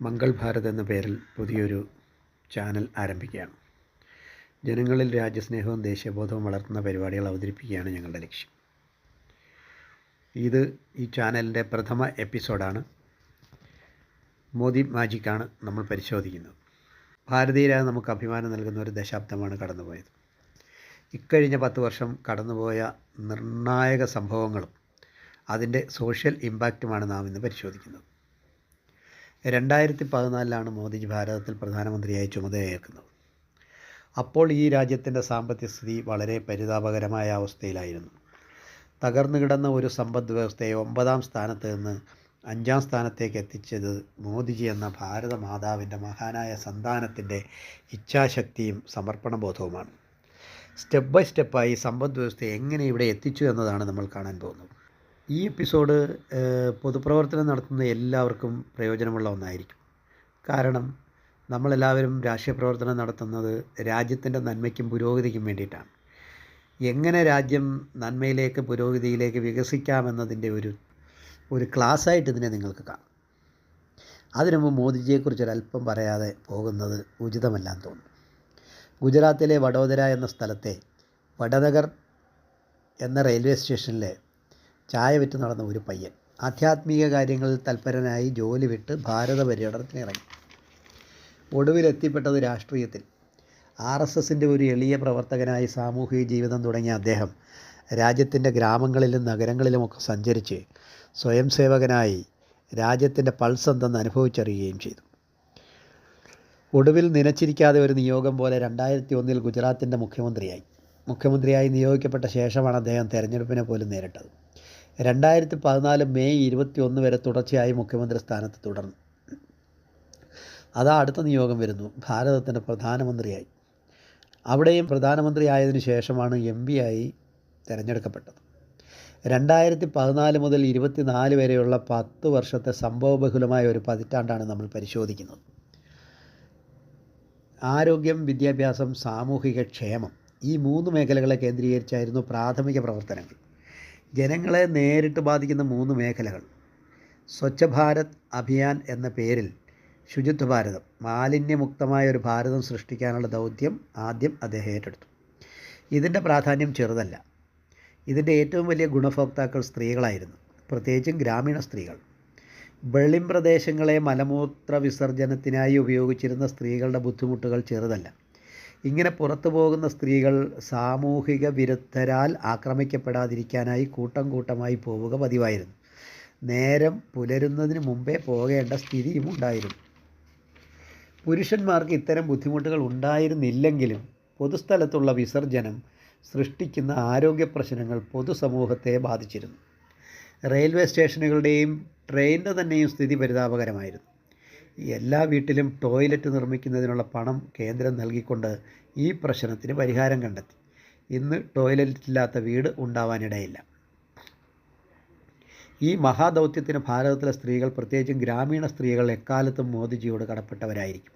മംഗൾ ഭാരത് എന്ന പേരിൽ പുതിയൊരു ചാനൽ ആരംഭിക്കുകയാണ്. ജനങ്ങളിൽ രാജ്യസ്നേഹവും ദേശീയബോധവും വളർത്തുന്ന പരിപാടികൾ അവതരിപ്പിക്കുകയാണ് ഞങ്ങളുടെ ലക്ഷ്യം. ഇത് ഈ ചാനലിന്റെ പ്രഥമ എപ്പിസോഡാണ്. മോദി മാജിക്കാണ് നമ്മൾ പരിശോധിക്കുന്നത്. ഭാരതീയരായ നമുക്ക് അഭിമാനം നൽകുന്ന ഒരു ദശാബ്ദമാണ് കടന്നുപോയത്. ഇക്കഴിഞ്ഞ പത്ത് വർഷം കടന്നുപോയ നിർണായക സംഭവങ്ങളും അതിന്റെ സോഷ്യൽ ഇമ്പാക്റ്റുമാണ് നാം ഇന്ന് പരിശോധിക്കുന്നത്. രണ്ടായിരത്തി പതിനാലിലാണ് മോദിജി ഭാരതത്തിൽ പ്രധാനമന്ത്രിയായി ചുമതലയേൽക്കുന്നത്. അപ്പോൾ ഈ രാജ്യത്തിന്റെ സാമ്പത്തിക സ്ഥിതി വളരെ പരിതാപകരമായ അവസ്ഥയിലായിരുന്നു. തകർന്നു കിടന്ന ഒരു സമ്പദ് വ്യവസ്ഥയെ ഒമ്പതാം സ്ഥാനത്ത് നിന്ന് അഞ്ചാം സ്ഥാനത്തേക്ക് എത്തിച്ചത് മോദിജി എന്ന ഭാരത മാതാവിന്റെ മഹാനായ സന്താനത്തിന്റെ ഇച്ഛാശക്തിയും സമർപ്പണ ബോധവുമാണ് സ്റ്റെപ്പ് ബൈ സ്റ്റെപ്പായി സമ്പദ് വ്യവസ്ഥയെ എങ്ങനെ ഇവിടെ എത്തിച്ചു എന്നതാണ് നമ്മൾ കാണാൻ പോകുന്നത്. ഈ എപ്പിസോഡ് പൊതുപ്രവർത്തനം നടത്തുന്ന എല്ലാവർക്കും പ്രയോജനമുള്ള ഒന്നായിരിക്കും. കാരണം നമ്മളെല്ലാവരും രാഷ്ട്രീയ പ്രവർത്തനം നടത്തുന്നത് രാജ്യത്തിന്റെ നന്മയ്ക്കും പുരോഗതിക്കും വേണ്ടിയിട്ടാണ്. എങ്ങനെ രാജ്യം നന്മയിലേക്ക് പുരോഗതിയിലേക്ക് വികസിക്കാമെന്നതിന്റെ ഒരു ഒരു ക്ലാസ്സായിട്ട് ഇതിനെ നിങ്ങൾക്ക് കാണാം. അതിനു മുമ്പ് മോദിജിയെക്കുറിച്ച് ഒരല്പം പറയാതെ പോകുന്നത് ഉചിതമല്ലാന്ന് തോന്നുന്നു. ഗുജറാത്തിലെ വഡോദര എന്ന സ്ഥലത്തെ വടനഗർ എന്ന റെയിൽവേ സ്റ്റേഷനിലെ ചായ വിറ്റ് നടന്ന ഒരു പയ്യൻ. ആധ്യാത്മിക കാര്യങ്ങളിൽ തൽപരനായി ജോലി വിട്ട് ഭാരത പര്യടനത്തിനിറങ്ങി ഒടുവിലെത്തിപ്പെട്ടത് രാഷ്ട്രീയത്തിൽ. ആർ എസ് എസിന്റെ ഒരു എളിയ പ്രവർത്തകനായി സാമൂഹിക ജീവിതം തുടങ്ങിയ അദ്ദേഹം രാജ്യത്തിന്റെ ഗ്രാമങ്ങളിലും നഗരങ്ങളിലുമൊക്കെ സഞ്ചരിച്ച് സ്വയം സേവകനായി രാജ്യത്തിന്റെ പൾസ് എന്തെന്ന് അനുഭവിച്ചറിയുകയും ചെയ്തു. ഒടുവിൽ നനച്ചിരിക്കാതെ ഒരു നിയോഗം പോലെ രണ്ടായിരത്തി ഒന്നിൽ ഗുജറാത്തിന്റെ മുഖ്യമന്ത്രിയായി. മുഖ്യമന്ത്രിയായി നിയോഗിക്കപ്പെട്ട ശേഷമാണ് അദ്ദേഹം തെരഞ്ഞെടുപ്പിനെ പോലും നേരിട്ടത്. രണ്ടായിരത്തി പതിനാല് മെയ് ഇരുപത്തി ഒന്ന് വരെ തുടർച്ചയായി മുഖ്യമന്ത്രി സ്ഥാനത്ത് തുടർന്നു. അതാ അടുത്ത നിയോഗം വരുന്നു. ഭാരതത്തിന്റെ പ്രധാനമന്ത്രിയായി. അവിടെയും പ്രധാനമന്ത്രി ആയതിനു ശേഷമാണ് എം പി ആയി തിരഞ്ഞെടുക്കപ്പെട്ടത്. രണ്ടായിരത്തി പതിനാല് മുതൽ ഇരുപത്തിനാല് വരെയുള്ള പത്ത് വർഷത്തെ സംഭവബഹുലമായ ഒരു പതിറ്റാണ്ടാണ് നമ്മൾ പരിശോധിക്കുന്നത്. ആരോഗ്യം വിദ്യാഭ്യാസം സാമൂഹിക ക്ഷേമം ഈ മൂന്ന് മേഖലകളെ കേന്ദ്രീകരിച്ചായിരുന്നു പ്രാഥമിക പ്രവർത്തനങ്ങൾ. ജനങ്ങളെ നേരിട്ട് ബാധിക്കുന്ന മൂന്ന് മേഖലകൾ. സ്വച്ഛ ഭാരത് അഭിയാൻ എന്ന പേരിൽ ശുചിത്വ ഭാരതം മാലിന്യമുക്തമായ ഒരു ഭാരതം സൃഷ്ടിക്കാനുള്ള ദൗത്യം ആദ്യം അദ്ദേഹം ഏറ്റെടുത്തു. ഇതിന്റെ പ്രാധാന്യം ചെറുതല്ല. ഇതിന്റെ ഏറ്റവും വലിയ ഗുണഭോക്താക്കൾ സ്ത്രീകളായിരുന്നു. പ്രത്യേകിച്ചും ഗ്രാമീണ സ്ത്രീകൾ. വെളിം പ്രദേശങ്ങളെ മലമൂത്ര വിസർജനത്തിനായി ഉപയോഗിച്ചിരുന്ന സ്ത്രീകളുടെ ബുദ്ധിമുട്ടുകൾ ചെറുതല്ല. ഇങ്ങനെ പുറത്തു പോകുന്ന സ്ത്രീകൾ സാമൂഹിക വിരുദ്ധരാൽ ആക്രമിക്കപ്പെടാതിരിക്കാനായി കൂട്ടം കൂട്ടമായി പോവുക പതിവായിരുന്നു. നേരം പുലരുന്നതിന് മുമ്പേ പോകേണ്ട സ്ഥിതിയും ഉണ്ടായിരുന്നു. പുരുഷന്മാർക്ക് ഇത്തരം ബുദ്ധിമുട്ടുകൾ ഉണ്ടായിരുന്നില്ലെങ്കിലും പൊതുസ്ഥലത്തുള്ള വിസർജനം സൃഷ്ടിക്കുന്ന ആരോഗ്യ പ്രശ്നങ്ങൾ പൊതുസമൂഹത്തെ ബാധിച്ചിരുന്നു. റെയിൽവേ സ്റ്റേഷനുകളുടെയും ട്രെയിനിന്റെ തന്നെയും സ്ഥിതി പരിതാപകരമായിരുന്നു. എല്ലാ വീട്ടിലും ടോയ്ലറ്റ് നിർമ്മിക്കുന്നതിനുള്ള പണം കേന്ദ്രം നൽകിക്കൊണ്ട് ഈ പ്രശ്നത്തിന് പരിഹാരം കണ്ടെത്തി. ഇന്ന് ടോയ്ലറ്റ് ഇല്ലാത്ത വീട് ഉണ്ടാവാനിടയില്ല. ഈ മഹാദൗത്യത്തിന് ഭാരതത്തിലെ സ്ത്രീകൾ പ്രത്യേകിച്ചും ഗ്രാമീണ സ്ത്രീകൾ എക്കാലത്തും മോദിജിയോട് കടപ്പെട്ടവരായിരിക്കും.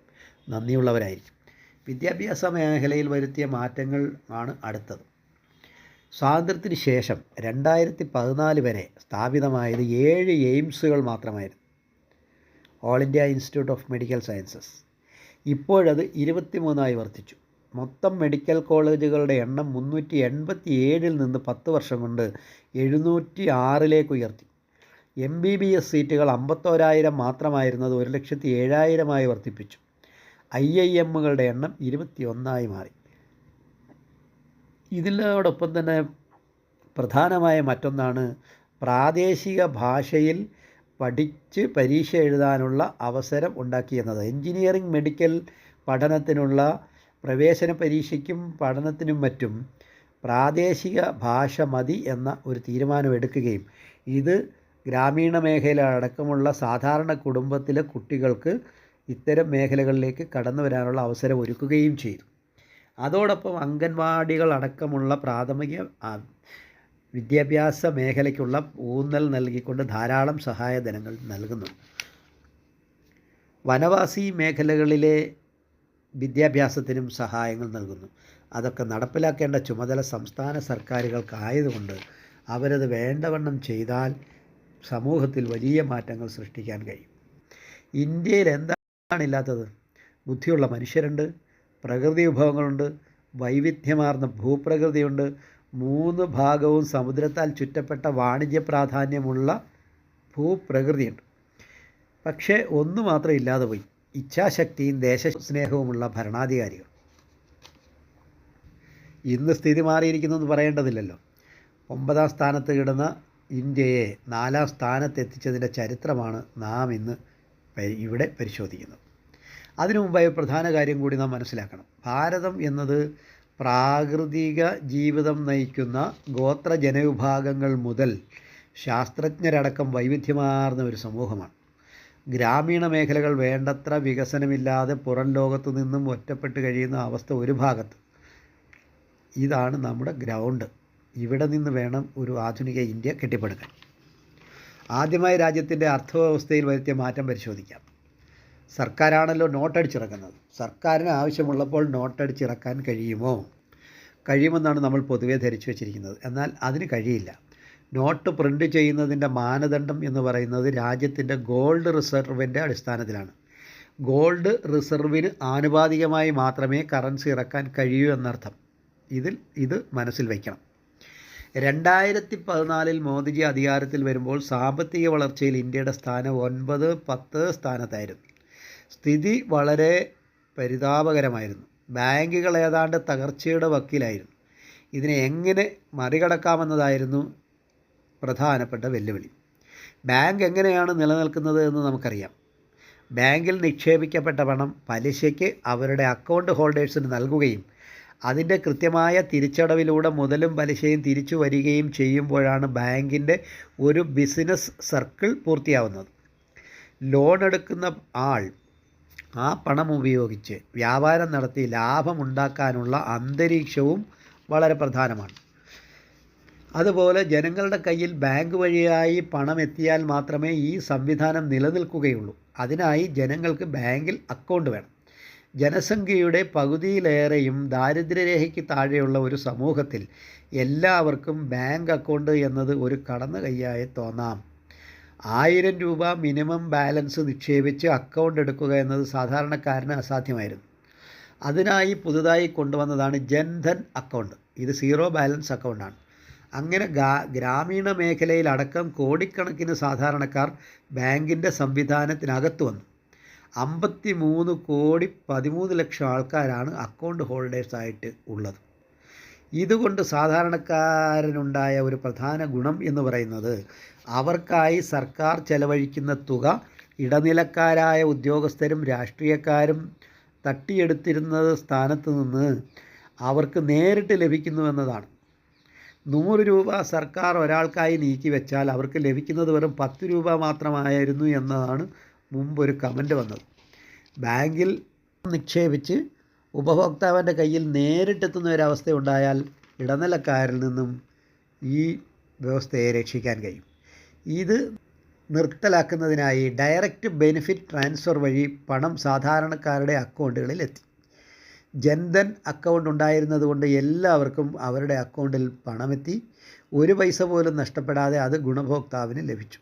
നന്ദിയുള്ളവരായിരിക്കും. വിദ്യാഭ്യാസ മേഖലയിൽ വരുത്തിയ മാറ്റങ്ങൾ ആണ് അടുത്തത്. സ്വാതന്ത്ര്യത്തിന് ശേഷം രണ്ടായിരത്തി പതിനാല് വരെ സ്ഥാപിതമായത് ഏഴ് എയിംസുകൾ മാത്രമായിരുന്നു. All India institute of medical sciences ഇപ്പോഴത് ഇരുപത്തി മൂന്നായി വർദ്ധിച്ചു. മൊത്തം മെഡിക്കൽ കോളേജുകളുടെ എണ്ണം മുന്നൂറ്റി എൺപത്തി ഏഴിൽ നിന്ന് പത്ത് വർഷം കൊണ്ട് എഴുന്നൂറ്റി ആറിലേക്ക് ഉയർത്തി. എം ബി ബി എസ് സീറ്റുകൾ അമ്പത്തോരായിരം മാത്രമായിരുന്നത് ഒരു ലക്ഷത്തി ഏഴായിരമായി വർദ്ധിപ്പിച്ചു. ഐ ഐ എമ്മുകളുടെ എണ്ണം ഇരുപത്തി ഒന്നായി മാറി. ഇതിനോടൊപ്പം തന്നെ പ്രധാനമായ മറ്റൊന്നാണ് പ്രാദേശിക ഭാഷയിൽ പഠിച്ച് പരീക്ഷ എഴുതാനുള്ള അവസരം ഉണ്ടാക്കിയെന്നത് എൻജിനീയറിംഗ് മെഡിക്കൽ പഠനത്തിനുള്ള പ്രവേശന പരീക്ഷയ്ക്കും പഠനത്തിനും മറ്റും പ്രാദേശിക ഭാഷ മതി എന്ന ഒരു തീരുമാനമെടുക്കുകയും ഇത് ഗ്രാമീണ മേഖല അടക്കമുള്ള സാധാരണ കുടുംബത്തിലെ കുട്ടികൾക്ക് ഇത്തരം മേഖലകളിലേക്ക് കടന്നു വരാനുള്ള അവസരം ഒരുക്കുകയും ചെയ്തു. അതോടൊപ്പം അംഗൻവാടികളടക്കമുള്ള പ്രാഥമിക വിദ്യാഭ്യാസ മേഖലയ്ക്കുള്ള ഊന്നൽ നൽകിക്കൊണ്ട് ധാരാളം സഹായധനങ്ങൾ നൽകുന്നു. വനവാസി മേഖലകളിലെ വിദ്യാഭ്യാസത്തിനും സഹായങ്ങൾ നൽകുന്നു. അതൊക്കെ നടപ്പിലാക്കേണ്ട ചുമതല സംസ്ഥാന സർക്കാരുകൾക്കായതുകൊണ്ട് അവരത് വേണ്ടവണ്ണം ചെയ്താൽ സമൂഹത്തിൽ വലിയ മാറ്റങ്ങൾ സൃഷ്ടിക്കാൻ കഴിയും. ഇന്ത്യയിൽ എന്താണ് ഇല്ലാത്തത് ബുദ്ധിയുള്ള മനുഷ്യരുണ്ട് പ്രകൃതി വിഭവങ്ങളുണ്ട് വൈവിധ്യമാർന്ന ഭൂപ്രകൃതിയുണ്ട് മൂന്ന് ഭാഗവും സമുദ്രത്താൽ ചുറ്റപ്പെട്ട വാണിജ്യ പ്രാധാന്യമുള്ള ഭൂപ്രകൃതിയുണ്ട്. പക്ഷേ ഒന്ന് മാത്രം ഇല്ലാതെ പോയി. ഇച്ഛാശക്തിയും ദേശസ്നേഹവുമുള്ള ഭരണാധികാരികൾ. ഇന്ന് സ്ഥിതി മാറിയിരിക്കുന്നു എന്ന് പറയേണ്ടതില്ലല്ലോ. ഒമ്പതാം സ്ഥാനത്ത് കിടന്ന ഇന്ത്യയെ നാലാം സ്ഥാനത്തെത്തിച്ചതിന്റെ ചരിത്രമാണ് നാം ഇന്ന് ഇവിടെ പരിശോധിക്കുന്നത്. അതിനു മുമ്പായി പ്രധാന കാര്യം കൂടി നാം മനസ്സിലാക്കണം. ഭാരതം എന്നത് പ്രാകൃതിക ജീവിതം നയിക്കുന്ന ഗോത്ര ജനവിഭാഗങ്ങൾ മുതൽ ശാസ്ത്രജ്ഞരടക്കം വൈവിധ്യമാർന്ന ഒരു സമൂഹമാണ്. ഗ്രാമീണ മേഖലകൾ വേണ്ടത്ര വികസനമില്ലാതെ പുറം ലോകത്തു നിന്നും ഒറ്റപ്പെട്ട് കഴിയുന്ന അവസ്ഥ ഒരു ഭാഗത്ത്. ഇതാണ് നമ്മുടെ ഗ്രൗണ്ട്. ഇവിടെ നിന്ന് വേണം ഒരു ആധുനിക ഇന്ത്യ കെട്ടിപ്പടുക്കാൻ. ആദ്യമായി രാജ്യത്തിന്റെ അർത്ഥവ്യവസ്ഥയിൽ വരുത്തിയ മാറ്റം പരിശോധിക്കാം. സർക്കാരാണല്ലോ നോട്ടടിച്ചിറക്കുന്നത്. സർക്കാരിന് ആവശ്യമുള്ളപ്പോൾ നോട്ടടിച്ചിറക്കാൻ കഴിയുമോ? കഴിയുമെന്നാണ് നമ്മൾ പൊതുവേ ധരിച്ചു വച്ചിരിക്കുന്നത്. എന്നാൽ അതിന് കഴിയില്ല. നോട്ട് പ്രിന്റ് ചെയ്യുന്നതിന്റെ മാനദണ്ഡം എന്ന് പറയുന്നത് രാജ്യത്തിന്റെ ഗോൾഡ് റിസർവിന്റെ അടിസ്ഥാനത്തിലാണ്. ഗോൾഡ് റിസർവിന് ആനുപാതികമായി മാത്രമേ കറൻസി ഇറക്കാൻ കഴിയൂ എന്നർത്ഥം. ഇതിൽ ഇത് മനസ്സിൽ വയ്ക്കണം. രണ്ടായിരത്തി പതിനാലിൽ മോദിജി അധികാരത്തിൽ വരുമ്പോൾ സാമ്പത്തിക വളർച്ചയിൽ ഇന്ത്യയുടെ സ്ഥാനം ഒൻപത് പത്ത് സ്ഥാനത്തായിരുന്നു. സ്ഥിതി വളരെ പരിതാപകരമായിരുന്നു. ബാങ്കുകൾ ഏതാണ്ട് തകർച്ചയുടെ വക്കിലായിരുന്നു. ഇതിനെ എങ്ങനെ മറികടക്കാമെന്നതായിരുന്നു പ്രധാനപ്പെട്ട വെല്ലുവിളി. ബാങ്ക് എങ്ങനെയാണ് നിലനിൽക്കുന്നത് എന്ന് നമുക്കറിയാം. ബാങ്കിൽ നിക്ഷേപിക്കപ്പെട്ട പണം പലിശയ്ക്ക് അവരുടെ അക്കൗണ്ട് ഹോൾഡേഴ്സിന് നൽകുകയും അതിന്റെ കൃത്യമായ തിരിച്ചടവിലൂടെ മുതലും പലിശയും തിരിച്ചു വരികയും ചെയ്യുമ്പോഴാണ് ബാങ്കിന്റെ ഒരു ബിസിനസ് സർക്കിൾ പൂർത്തിയാവുന്നത്. ലോൺ എടുക്കുന്ന ആൾ ആ പണം ഉപയോഗിച്ച് വ്യാപാരം നടത്തി ലാഭമുണ്ടാക്കാനുള്ള അന്തരീക്ഷവും വളരെ പ്രധാനമാണ്. അതുപോലെ ജനങ്ങളുടെ കയ്യിൽ ബാങ്ക് വഴിയായി പണം എത്തിയാൽ മാത്രമേ ഈ സംവിധാനം നിലനിൽക്കുകയുള്ളൂ. അതിനായി ജനങ്ങൾക്ക് ബാങ്കിൽ അക്കൗണ്ട് വേണം. ജനസംഖ്യയുടെ പകുതിയിലേറെയും ദാരിദ്ര്യരേഖയ്ക്ക് താഴെയുള്ള ഒരു സമൂഹത്തിൽ എല്ലാവർക്കും ബാങ്ക് അക്കൗണ്ട് എന്നത് ഒരു കടന്നു കൈയായി തോന്നാം. ആയിരം രൂപ മിനിമം ബാലൻസ് നിക്ഷേപിച്ച് അക്കൗണ്ട് എടുക്കുക എന്നത് സാധാരണക്കാരന് അസാധ്യമായിരുന്നു. അതിനായി പുതുതായി കൊണ്ടുവന്നതാണ് ജൻധൻ അക്കൗണ്ട്. ഇത് സീറോ ബാലൻസ് അക്കൗണ്ടാണ്. അങ്ങനെ ഗ്രാമീണ മേഖലയിലടക്കം കോടിക്കണക്കിന് സാധാരണക്കാർ ബാങ്കിന്റെ സംവിധാനത്തിനകത്ത് വന്നു. അമ്പത്തി മൂന്ന് കോടി പതിമൂന്ന് ലക്ഷം ആൾക്കാരാണ് അക്കൗണ്ട് ഹോൾഡേഴ്സായിട്ട് ഉള്ളത്. ഇതുകൊണ്ട് സാധാരണക്കാരനുണ്ടായ ഒരു പ്രധാന ഗുണം എന്ന് പറയുന്നത് അവർക്കായി സർക്കാർ ചെലവഴിക്കുന്ന തുക ഇടനിലക്കാരായ ഉദ്യോഗസ്ഥരും രാഷ്ട്രീയക്കാരും തട്ടിയെടുത്തിരുന്നത് സ്ഥാനത്ത് നിന്ന് അവർക്ക് നേരിട്ട് ലഭിക്കുന്നുവെന്നതാണ്. നൂറ് രൂപ സർക്കാർ ഒരാൾക്കായി നീക്കി വെച്ചാൽ അവർക്ക് ലഭിക്കുന്നത് വെറും പത്ത് രൂപ മാത്രമായിരുന്നു എന്നതാണ് ഒരു കമന്റ് വന്നത്. ബാങ്കിൽ നിക്ഷേപിച്ച് ഉപഭോക്താവിന്റെ കയ്യിൽ നേരിട്ടെത്തുന്ന ഒരവസ്ഥ ഉണ്ടായാൽ ഇടനിലക്കാരിൽ നിന്നും ഈ വ്യവസ്ഥയെ രക്ഷിക്കാൻ കഴിയും. ഇത് നിർത്തലാക്കുന്നതിനായി ഡയറക്റ്റ് ബെനിഫിറ്റ് ട്രാൻസ്ഫർ വഴി പണം സാധാരണക്കാരുടെ അക്കൗണ്ടുകളിൽ എത്തി. ജൻധൻ അക്കൗണ്ട് ഉണ്ടായിരുന്നതുകൊണ്ട് എല്ലാവർക്കും അവരുടെ അക്കൗണ്ടിൽ പണമെത്തി. ഒരു പൈസ പോലും നഷ്ടപ്പെടാതെ അത് ഗുണഭോക്താവിന് ലഭിച്ചു.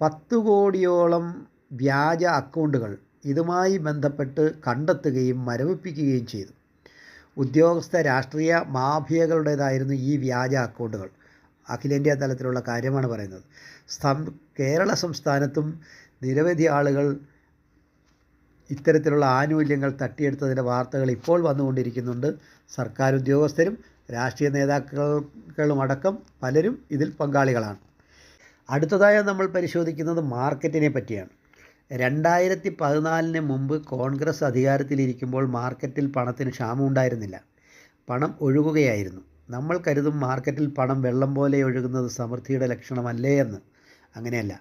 പത്ത് കോടിയോളം വ്യാജ അക്കൗണ്ടുകൾ ഇതുമായി ബന്ധപ്പെട്ട് കണ്ടെത്തുകയും മരവിപ്പിക്കുകയും ചെയ്തു. ഉദ്യോഗസ്ഥ രാഷ്ട്രീയ മാഫിയകളുടേതായിരുന്നു ഈ വ്യാജ അക്കൗണ്ടുകൾ. അഖിലേന്ത്യാ തലത്തിലുള്ള കാര്യമാണ് പറയുന്നത്. സം കേരള സംസ്ഥാനത്തും നിരവധി ആളുകൾ ഇത്തരത്തിലുള്ള ആനുകൂല്യങ്ങൾ തട്ടിയെടുത്തതിന്റെ വാർത്തകൾ ഇപ്പോൾ വന്നുകൊണ്ടിരിക്കുന്നുണ്ട്. സർക്കാർ ഉദ്യോഗസ്ഥരും രാഷ്ട്രീയ നേതാക്കളുമടക്കം പലരും ഇതിൽ പങ്കാളികളാണ്. അടുത്തതായി നമ്മൾ പരിശോധിക്കുന്നത് മാർക്കറ്റിനെ പറ്റിയാണ്. രണ്ടായിരത്തി പതിനാലിന് മുമ്പ് കോൺഗ്രസ് അധികാരത്തിലിരിക്കുമ്പോൾ മാർക്കറ്റിൽ പണത്തിന് ക്ഷാമം ഉണ്ടായിരുന്നില്ല. പണം ഒഴുകുകയായിരുന്നു. നമ്മൾ കരുതും മാർക്കറ്റിൽ പണം വെള്ളം പോലെ ഒഴുകുന്നത് സമൃദ്ധിയുടെ ലക്ഷണമല്ലേ എന്ന്. അങ്ങനെയല്ല.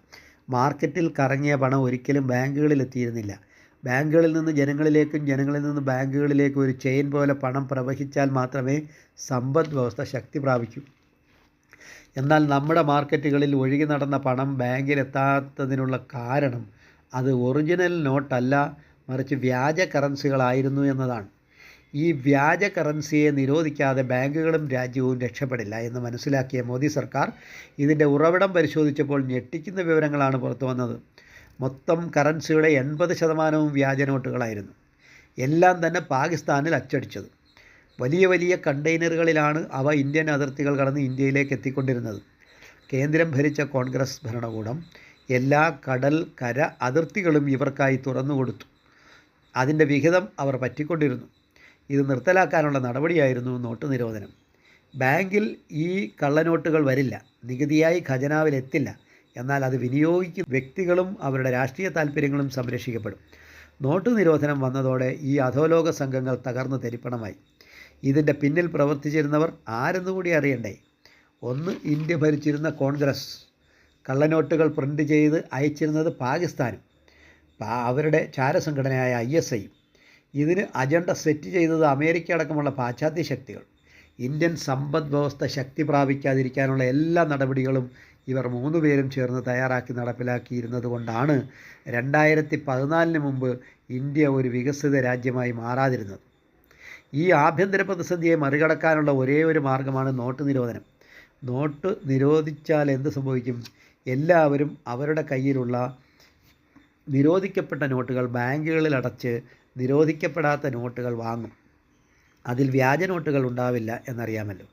മാർക്കറ്റിൽ കറങ്ങിയ പണം ഒരിക്കലും ബാങ്കുകളിൽ എത്തിയിരുന്നില്ല. ബാങ്കുകളിൽ നിന്ന് ജനങ്ങളിലേക്കും ജനങ്ങളിൽ നിന്ന് ബാങ്കുകളിലേക്കും ഒരു ചെയിൻ പോലെ പണം പ്രവഹിച്ചാൽ മാത്രമേ സമ്പദ് വ്യവസ്ഥ ശക്തി പ്രാപിക്കൂ. എന്നാൽ നമ്മുടെ മാർക്കറ്റുകളിൽ ഒഴുകി നടന്ന പണം ബാങ്കിലെത്താത്തതിനുള്ള കാരണം അത് ഒറിജിനൽ നോട്ടല്ല മറിച്ച് വ്യാജ കറൻസികളായിരുന്നു എന്നതാണ്. ഈ വ്യാജ കറൻസിയെ നിരോധിക്കാതെ ബാങ്കുകളും രാജ്യവും രക്ഷപ്പെടില്ല എന്ന് മനസ്സിലാക്കിയ മോദി സർക്കാർ ഇതിന്റെ ഉറവിടം പരിശോധിച്ചപ്പോൾ ഞെട്ടിക്കുന്ന വിവരങ്ങളാണ് പുറത്തു വന്നത്. മൊത്തം കറൻസിയുടെ എൺപത് ശതമാനവും വ്യാജ നോട്ടുകളായിരുന്നു. എല്ലാം തന്നെ പാകിസ്ഥാനിൽ അച്ചടിച്ചത്. വലിയ വലിയ കണ്ടെയ്നറുകളിലാണ് അവ ഇന്ത്യൻ അതിർത്തികൾ കടന്ന് ഇന്ത്യയിലേക്ക് എത്തിക്കൊണ്ടിരുന്നത്. കേന്ദ്രം ഭരിച്ച കോൺഗ്രസ് ഭരണകൂടം എല്ലാ കടൽ കര അതിർത്തികളും ഇവർക്കായി തുറന്നു കൊടുത്തു അതിന്റെ വിഹിതം അവർ പറ്റിക്കൊണ്ടിരുന്നു. ഇത് നിർത്തലാക്കാനുള്ള നടപടിയായിരുന്നു നോട്ട് നിരോധനം ബാങ്കിൽ ഈ കള്ളനോട്ടുകൾ വരില്ല. നികുതിയായി ഖജനാവിലെത്തില്ല എന്നാൽ അത് വിനിയോഗിക്കുന്ന വ്യക്തികളും അവരുടെ രാഷ്ട്രീയ താല്പര്യങ്ങളും സംരക്ഷിക്കപ്പെടും. നോട്ട് നിരോധനം വന്നതോടെ ഈ അധോലോക സംഘങ്ങൾ തകർന്നു തെരിപ്പണമായി. ഇതിന്റെ പിന്നിൽ പ്രവർത്തിച്ചിരുന്നവർ ആരെന്നുകൂടി അറിയണ്ടേ? ഒന്ന് ഇന്ത്യ ഭരിച്ചിരുന്ന കോൺഗ്രസ്. കള്ളനോട്ടുകൾ പ്രിന്റ് ചെയ്ത് അയച്ചിരുന്നത് പാകിസ്ഥാനും. അവരുടെ ചാരസംഘടനയായ ഐ എസ് ഐ ഇതിന് അജണ്ട സെറ്റ് ചെയ്തത് അമേരിക്ക അടക്കമുള്ള പാശ്ചാത്യ ശക്തികൾ. ഇന്ത്യൻ സമ്പദ് വ്യവസ്ഥ ശക്തി പ്രാപിക്കാതിരിക്കാനുള്ള എല്ലാ നടപടികളും ഇവർ മൂന്ന് പേരും ചേർന്ന് തയ്യാറാക്കി നടപ്പിലാക്കിയിരുന്നത് കൊണ്ടാണ് രണ്ടായിരത്തി പതിനാലിന് മുമ്പ് ഇന്ത്യ ഒരു വികസിത രാജ്യമായി മാറാതിരുന്നത്. ഈ ആഭ്യന്തര പ്രതിസന്ധിയെ മറികടക്കാനുള്ള ഒരേ ഒരു മാർഗമാണ് നോട്ട് നിരോധനം. നോട്ട് നിരോധിച്ചാൽ എന്ത് സംഭവിക്കും? എല്ലാവരും അവരുടെ കയ്യിലുള്ള നിരോധിക്കപ്പെട്ട നോട്ടുകൾ ബാങ്കുകളിൽ അടച്ച് നിരോധിക്കപ്പെടാത്ത നോട്ടുകൾ വാങ്ങും. അതിൽ വ്യാജ നോട്ടുകൾ ഉണ്ടാവില്ല എന്നറിയാമല്ലോ.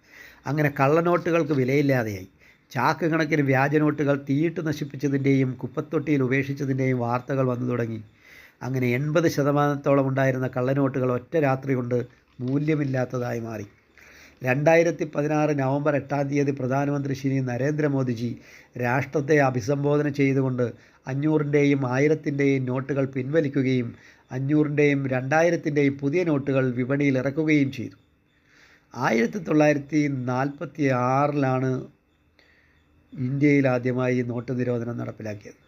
അങ്ങനെ കള്ള നോട്ടുകൾക്ക് വിലയില്ലാതെയായി. ചാക്ക് കണക്കിന് വ്യാജ നോട്ടുകൾ തീയിട്ട് നശിപ്പിച്ചതിന്റെയും കുപ്പത്തൊട്ടിയിൽ ഉപേക്ഷിച്ചതിന്റെയും വാർത്തകൾ വന്നു തുടങ്ങി. അങ്ങനെ എൺപത് ശതമാനത്തോളം ഉണ്ടായിരുന്ന കള്ളനോട്ടുകൾ ഒറ്റ രാത്രി കൊണ്ട് മൂല്യമില്ലാത്തതായി മാറി. രണ്ടായിരത്തി പതിനാറ് നവംബർ എട്ടാം തീയതി പ്രധാനമന്ത്രി ശ്രീ നരേന്ദ്രമോദിജി രാഷ്ട്രത്തെ അഭിസംബോധന ചെയ്തുകൊണ്ട് അഞ്ഞൂറിന്റെയും ആയിരത്തിന്റെയും നോട്ടുകൾ പിൻവലിക്കുകയും അഞ്ഞൂറിന്റെയും രണ്ടായിരത്തിന്റെയും പുതിയ നോട്ടുകൾ വിപണിയിൽ ഇറക്കുകയും ചെയ്തു. ആയിരത്തി തൊള്ളായിരത്തി നാൽപ്പത്തി ആറിലാണ് ഇന്ത്യയിൽ ആദ്യമായി നോട്ട് നിരോധനം നടപ്പിലാക്കിയത്.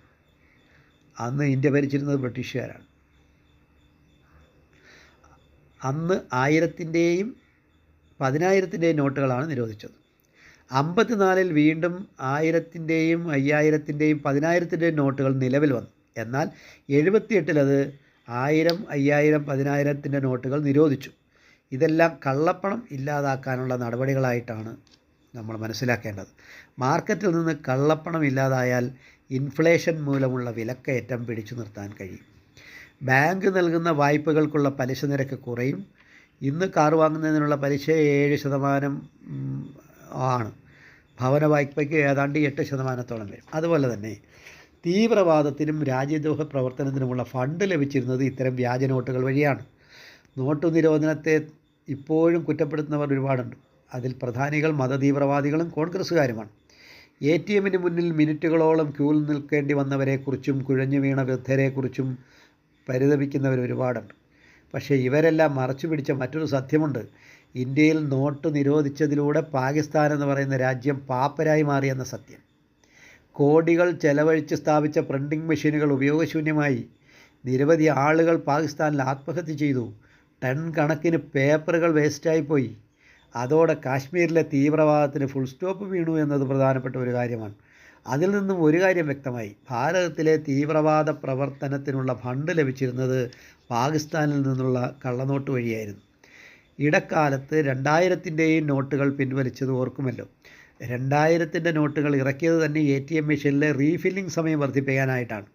അന്ന് ഇന്ത്യ ഭരിച്ചിരുന്നത് ബ്രിട്ടീഷുകാരാണ്. അന്ന് ആയിരത്തിന്റെയും പതിനായിരത്തിന്റെയും നോട്ടുകളാണ് നിരോധിച്ചത്. അമ്പത്തിനാലിൽ വീണ്ടും ആയിരത്തിന്റെയും അയ്യായിരത്തിന്റെയും പതിനായിരത്തിന്റെയും നോട്ടുകൾ നിലവിൽ വന്നു. എന്നാൽ എഴുപത്തിയെട്ടിലത് ആയിരം അയ്യായിരം പതിനായിരത്തിന്റെ നോട്ടുകൾ നിരോധിച്ചു. ഇതെല്ലാം കള്ളപ്പണം ഇല്ലാതാക്കാനുള്ള നടപടികളായിട്ടാണ് നമ്മൾ മനസ്സിലാക്കേണ്ടത്. മാർക്കറ്റിൽ നിന്ന് കള്ളപ്പണം ഇല്ലാതായാൽ ഇൻഫ്ലേഷൻ മൂലമുള്ള വിലക്കയറ്റം പിടിച്ചു നിർത്താൻ കഴിയും. ബാങ്ക് നൽകുന്ന വായ്പകൾക്കുള്ള പലിശ നിരക്ക് കുറയും. ഇന്ന് കാർ വാങ്ങുന്നതിനുള്ള പലിശ ഏഴ് ശതമാനം ആണ്. ഭവന വായ്പയ്ക്ക് ഏതാണ്ട് എട്ട് ശതമാനത്തോളം വരും. അതുപോലെ തന്നെ തീവ്രവാദത്തിനും രാജ്യദ്രോഹ പ്രവർത്തനത്തിനുമുള്ള ഫണ്ട് ലഭിച്ചിരുന്നത് ഇത്തരം വ്യാജ നോട്ടുകൾ വഴിയാണ്. നോട്ടു നിരോധനത്തെ ഇപ്പോഴും കുറ്റപ്പെടുത്തുന്നവർ ഒരുപാടുണ്ട്. അതിൽ പ്രധാനികൾ മതതീവ്രവാദികളും കോൺഗ്രസ്സുകാരുമാണ്. എ ടി എമ്മിന് മുന്നിൽ മിനിറ്റുകളോളം ക്യൂവിൽ നിൽക്കേണ്ടി വന്നവരെക്കുറിച്ചും കുഴഞ്ഞു വീണ വൃദ്ധരെക്കുറിച്ചും പരിതപിക്കുന്നവർ ഒരുപാടുണ്ട്. പക്ഷേ ഇവരെല്ലാം മറച്ചു പിടിച്ച മറ്റൊരു സത്യമുണ്ട്. ഇന്ത്യയിൽ നോട്ട് നിരോധിച്ചതിലൂടെ പാകിസ്ഥാൻ എന്ന് പറയുന്ന രാജ്യം പാപ്പരായി മാറിയെന്ന സത്യം. കോടികൾ ചെലവഴിച്ച് സ്ഥാപിച്ച പ്രിന്റിംഗ് മെഷീനുകൾ ഉപയോഗശൂന്യമായി. നിരവധി ആളുകൾ പാകിസ്ഥാനിൽ ആത്മഹത്യ ചെയ്തു. ടൺ കണക്കിന് പേപ്പറുകൾ വേസ്റ്റായിപ്പോയി അതോടെ കാശ്മീരിലെ തീവ്രവാദത്തിന് ഫുൾ സ്റ്റോപ്പ് വീണു എന്നത് പ്രധാനപ്പെട്ട ഒരു കാര്യമാണ്. അതിൽ നിന്നും ഒരു കാര്യം വ്യക്തമായി. ഭാരതത്തിലെ തീവ്രവാദ പ്രവർത്തനത്തിനുള്ള ഫണ്ട് ലഭിച്ചിരുന്നത് പാകിസ്ഥാനിൽ നിന്നുള്ള കള്ളനോട്ട് വഴിയായിരുന്നു. ഇടക്കാലത്ത് രണ്ടായിരത്തിന്റെയും നോട്ടുകൾ പിൻവലിച്ചത് ഓർക്കുമല്ലോ. രണ്ടായിരത്തിന്റെ നോട്ടുകൾ ഇറക്കിയത് തന്നെ എ ടി എം മെഷീനിലെ റീഫില്ലിംഗ് സമയം വർദ്ധിപ്പിക്കാനായിട്ടാണ്.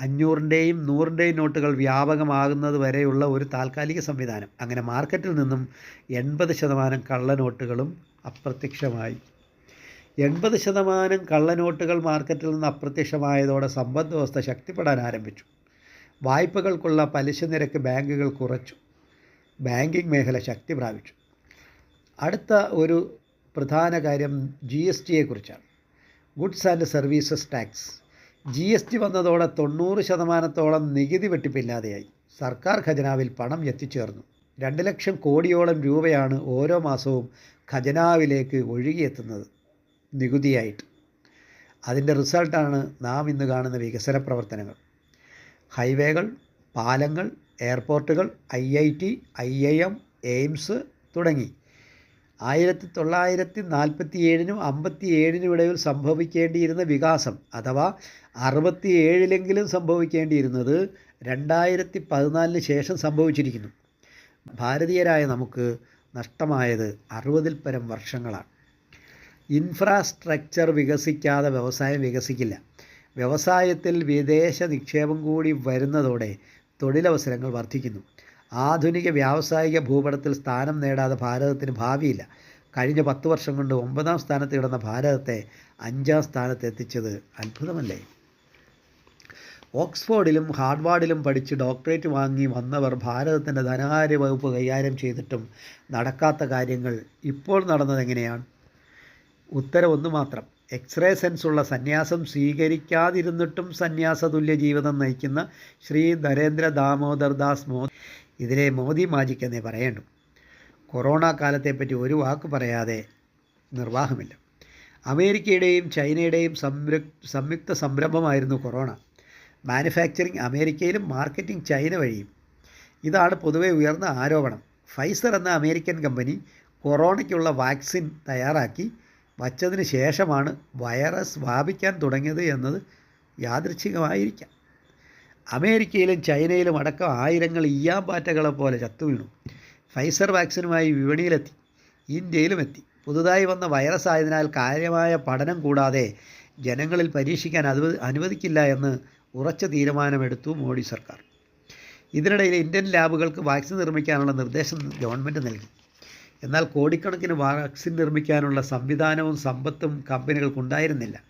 അഞ്ഞൂറിന്റെയും നൂറിന്റെയും നോട്ടുകൾ വ്യാപകമാകുന്നത് വരെയുള്ള ഒരു താൽക്കാലിക സംവിധാനം. അങ്ങനെ മാർക്കറ്റിൽ നിന്നും എൺപത് ശതമാനം കള്ളനോട്ടുകളും അപ്രത്യക്ഷമായി. എൺപത് ശതമാനം കള്ളനോട്ടുകൾ മാർക്കറ്റിൽ നിന്ന് അപ്രത്യക്ഷമായതോടെ സമ്പദ് വ്യവസ്ഥ ശക്തിപ്പെടാൻ ആരംഭിച്ചു. വായ്പകൾക്കുള്ള പലിശ നിരക്ക് ബാങ്കുകൾ കുറച്ചു. ബാങ്കിംഗ് മേഖല ശക്തി പ്രാപിച്ചു. അടുത്ത ഒരു പ്രധാന കാര്യം G S ടിയെക്കുറിച്ചാണ് goods and services tax. G S T വന്നതോടെ തൊണ്ണൂറ് ശതമാനത്തോളം നികുതി വെട്ടിപ്പില്ലാതെയായി. സർക്കാർ ഖജനാവിൽ പണം എത്തിച്ചേർന്നു. രണ്ട് ലക്ഷം കോടിയോളം രൂപയാണ് ഓരോ മാസവും ഖജനാവിലേക്ക് ഒഴുകിയെത്തുന്നത് നികുതിയായിട്ട്. അതിന്റെ റിസൾട്ടാണ് നാം ഇന്ന് കാണുന്ന വികസന പ്രവർത്തനങ്ങൾ. ഹൈവേകൾ പാലങ്ങൾ എയർപോർട്ടുകൾ I I T I I M AIIMS തുടങ്ങി. ആയിരത്തി തൊള്ളായിരത്തി നാൽപ്പത്തി ഏഴിനും അമ്പത്തി ഏഴിനും ഇടയിൽ സംഭവിക്കേണ്ടിയിരുന്ന വികാസം അഥവാ അറുപത്തി ഏഴിലെങ്കിലും സംഭവിക്കേണ്ടിയിരുന്നത് രണ്ടായിരത്തി പതിനാലിന് ശേഷം സംഭവിച്ചിരിക്കുന്നു. ഭാരതീയരായ നമുക്ക് നഷ്ടമായത് അറുപതിൽ പരം വർഷങ്ങളാണ്. ഇൻഫ്രാസ്ട്രക്ചർ വികസിക്കാതെ വ്യവസായം വികസിക്കില്ല. വ്യവസായത്തിൽ വിദേശ നിക്ഷേപം കൂടി വരുന്നതോടെ തൊഴിലവസരങ്ങൾ വർദ്ധിക്കുന്നു. ആധുനിക വ്യാവസായിക ഭൂപടത്തിൽ സ്ഥാനം നേടാതെ ഭാരതത്തിന് ഭാവിയില്ല. കഴിഞ്ഞ പത്ത് വർഷം കൊണ്ട് ഒമ്പതാം സ്ഥാനത്ത് കിടന്ന ഭാരതത്തെ അഞ്ചാം സ്ഥാനത്ത് എത്തിച്ചത് അത്ഭുതമല്ലേ? ഓക്സ്ഫോർഡിലും ഹാർഡ്വാർഡിലും പഠിച്ച് ഡോക്ടറേറ്റ് വാങ്ങി വന്നവർ ഭാരതത്തിന്റെ ധനകാര്യ വകുപ്പ് കൈകാര്യം ചെയ്തിട്ടും നടക്കാത്ത കാര്യങ്ങൾ ഇപ്പോൾ നടന്നതെങ്ങനെയാണ് ഉത്തരം ഒന്ന് മാത്രം. എക്സ്റേ സെൻസ് ഉള്ള സന്യാസം സ്വീകരിക്കാതിരുന്നിട്ടും സന്യാസതുല്യ ജീവിതം നയിക്കുന്ന ശ്രീ നരേന്ദ്ര ദാമോദർദാസ് മോദി ഇതിനെ മോദി മാജിക് എന്നേ പറയേണ്ടു. കൊറോണ കാലത്തെപ്പറ്റി ഒരു വാക്ക് പറയാതെ നിർവാഹമില്ല. അമേരിക്കയുടെയും ചൈനയുടെയും സംയുക്ത സംരംഭമായിരുന്നു കൊറോണ. മാനുഫാക്ചറിങ് അമേരിക്കയിലും മാർക്കറ്റിംഗ് ചൈന വഴിയും. ഇതാണ് പൊതുവെ ഉയർന്ന ആരോപണം. ഫൈസർ എന്ന അമേരിക്കൻ കമ്പനി കൊറോണയ്ക്കുള്ള വാക്സിൻ തയ്യാറാക്കി വച്ചതിന് ശേഷമാണ് വൈറസ് വ്യാപിക്കാൻ തുടങ്ങിയത് എന്നത് യാദൃച്ഛികമായിരിക്കാം. അമേരിക്കയിലും ചൈനയിലും അടക്കം ആയിരങ്ങൾ ഇയാമ്പാറ്റകളെ പോലെ ചത്തുവീണു ഫൈസർ വാക്സിനുമായി വിപണിയിലെത്തി. ഇന്ത്യയിലും എത്തി. പുതുതായി വന്ന വൈറസ് ആയതിനാൽ കാര്യമായ പഠനം കൂടാതെ ജനങ്ങളിൽ പരീക്ഷിക്കാൻ അനുവദിക്കില്ല എന്ന് ഉറച്ച തീരുമാനമെടുത്തു മോഡി സർക്കാർ. ഇതിനിടയിൽ ഇന്ത്യൻ ലാബുകൾക്ക് വാക്സിൻ നിർമ്മിക്കാനുള്ള നിർദ്ദേശം ഗവൺമെന്റ് നൽകി. എന്നാൽ കോടിക്കണക്കിന് വാക്സിൻ നിർമ്മിക്കാനുള്ള സംവിധാനവും സമ്പത്തും കമ്പനികൾക്കുണ്ടായിരുന്നില്ല